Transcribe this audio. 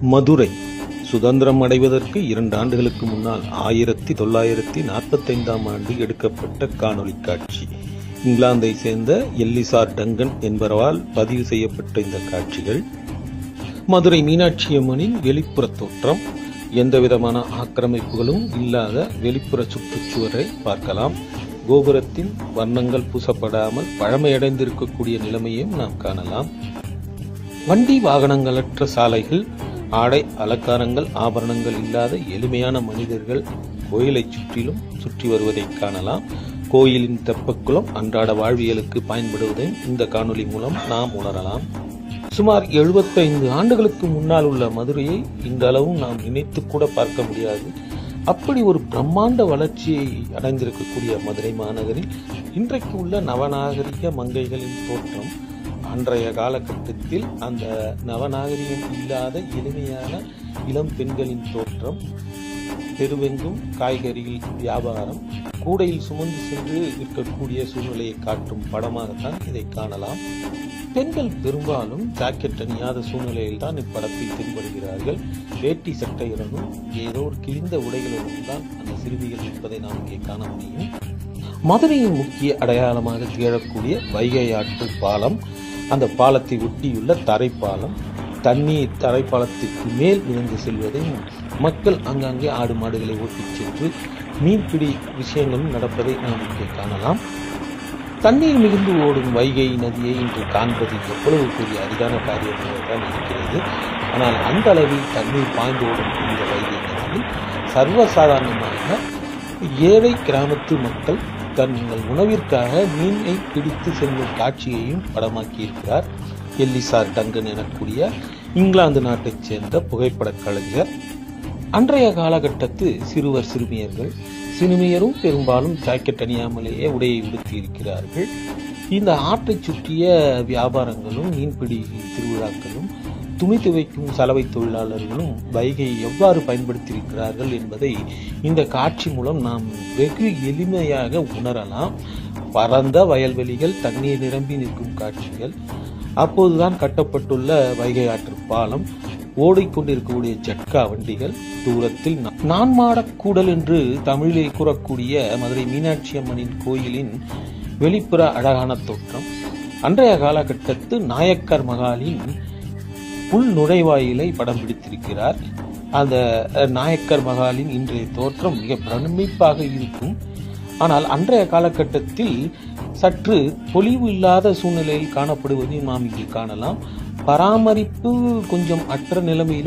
மதுரை. சுதந்திரம் அடைவதற்கு இரண்டு ஆண்டுகளுக்கு முன்னால் ஆயிரத்தி தொள்ளாயிரத்தி நாற்பத்தைந்தாம் ஆண்டு எடுக்கப்பட்ட காணொளி காட்சி. இங்கிலாந்தை சேர்ந்த எல்லிசார் டங்கன் என்பவரால் பதிவு செய்யப்பட்ட இந்த காட்சிகள் மதுரை மீனாட்சி அம்மனின் வெளிப்புற தோற்றம் எந்தவிதமான ஆக்கிரமிப்புகளும் இல்லாத வெளிப்புற சுற்றுச்சுவரை பார்க்கலாம். கோபுரத்தின் வர்ணங்கள் பூசப்படாமல் பழமையடைந்திருக்கக்கூடிய நிலைமையும் நாம் காணலாம். வண்டி வாகனங்களற்ற சாலைகள் ஆடை அலங்காரங்கள் ஆபரணங்கள் இல்லாத எளிமையான மனிதர்கள் கோயிலை சுற்றிலும் சுற்றி வருவதை காணலாம். கோயிலின் தெப்பக்குளம் அன்றாட வாழ்வியலுக்கு பயன்படுவதையும் இந்த காணொளி மூலம் நாம் உணரலாம். சுமார் 75 ஆண்டுகளுக்கு முன்னால் உள்ள மதுரையை இந்த அளவும் நாம் நினைத்து கூட பார்க்க முடியாது. அப்படி ஒரு பிரம்மாண்ட வளர்ச்சியை அடைந்திருக்கக்கூடிய மதுரை மாநகரில் இன்றைக்கு உள்ள நவநாகரிக மங்கைகளின் தோற்றம் அன்றைய காலகட்டத்தில் அந்த நவநாகரிகம் இல்லாத எளிமையான இளம் பெண்களின் தோற்றம் தெருவெங்கும் காய்கறிகள் வியாபாரம் கூடையில் சுமந்து சென்று இருக்கக்கூடிய சூழ்நிலையை காட்டும் படமாகத்தான் இதை காணலாம். பெண்கள் பெரும்பாலும் ஜாக்கெட் அணியாத சூழ்நிலையில் தான் இப்படத்தில் தென்படுகிறார்கள் வேட்டி சட்டையுடனும் ஏதோ ஒரு கிழிந்த உடைகளுடனும் தான் அந்த சிறுமிகள் இருப்பதை நாம் இங்கே காண முடியும். மதுரையின் முக்கிய அடையாளமாக திகழக்கூடிய வைகை ஆற்று பாலம் அந்த பாலத்தை ஒட்டியுள்ள தரைப்பாலம் தண்ணீர் தரைப்பாலத்திற்கு மேல் இணைந்து செல்வதையும் மக்கள் அங்கங்கே ஆடு மாடுகளை ஓட்டிச் சென்று மீன்பிடி விஷயங்களும் நடப்பதை நாம் இங்கே காணலாம். தண்ணீர் மிகுந்து ஓடும் வைகை நதியை இன்று காண்பது எவ்வளவு பெரிய அரிதான காரியமாக தான் இருக்கிறது. ஆனால் அந்த அளவில் தண்ணீர் பாய்ந்து ஓடும் இந்த வைகை நதியில் சர்வசாதாரணமாக ஏழை கிராமத்து மக்கள் தங்கள் உணவிற்காக மீனை பிடித்து செல்லும் காட்சியையும் படமாக்கியிருக்கிறார். எல்லிசார் டங்கன் எனக்கூடிய இங்கிலாந்து நாட்டைச் சேர்ந்த புகைப்படக் கலைஞர். அன்றைய காலகட்டத்து சிறுவர் சிறுமியர்கள் சிறுமியரும் பெரும்பாலும் ஜாக்கெட் அணியாமலேயே உடையை உடுத்தி இருக்கிறார்கள். இந்த ஆற்றைச் சுற்றிய வியாபாரங்களும் மீன்பிடி திருவிழாக்களும் துணி துவைக்கும் சலவை தொழிலாளர்களும் வைகை எவ்வாறு பயன்படுத்தியிருக்கிறார்கள் என்பதை இந்த காட்சி மூலம் நாம் வெகு எளிமையாக உணரலாம். பரந்த வயல்வெளிகள் தண்ணீர் நிரம்பி நிற்கும் காட்சிகள் அப்போதுதான் கட்டப்பட்டுள்ள வைகை ஆற்று பாலம் ஓடிக்கொண்டிருக்கக்கூடிய ஜட்கா வண்டிகள் தூரத்தில் நான் கூடல் என்று தமிழிலே கூறக்கூடிய மதுரை மீனாட்சி அம்மனின் கோயிலின் வெளிப்புற அழகான தோற்றம் அன்றைய காலகட்டத்து நாயக்கர் மகாலின் உள் நுழைவாயிலை படம் பிடித்திருக்கிறார். அந்த நாயக்கர் மகாலின் இன்றைய தோற்றம் மிக பிரமிப்பாக இருக்கும். ஆனால் அன்றைய காலகட்டத்தில் சற்று பொலிவு இல்லாத சூழ்நிலையில் காணப்படுவதையும் நாம் இங்கே காணலாம். பராமரிப்பு கொஞ்சம் அற்ற நிலைமையிலும்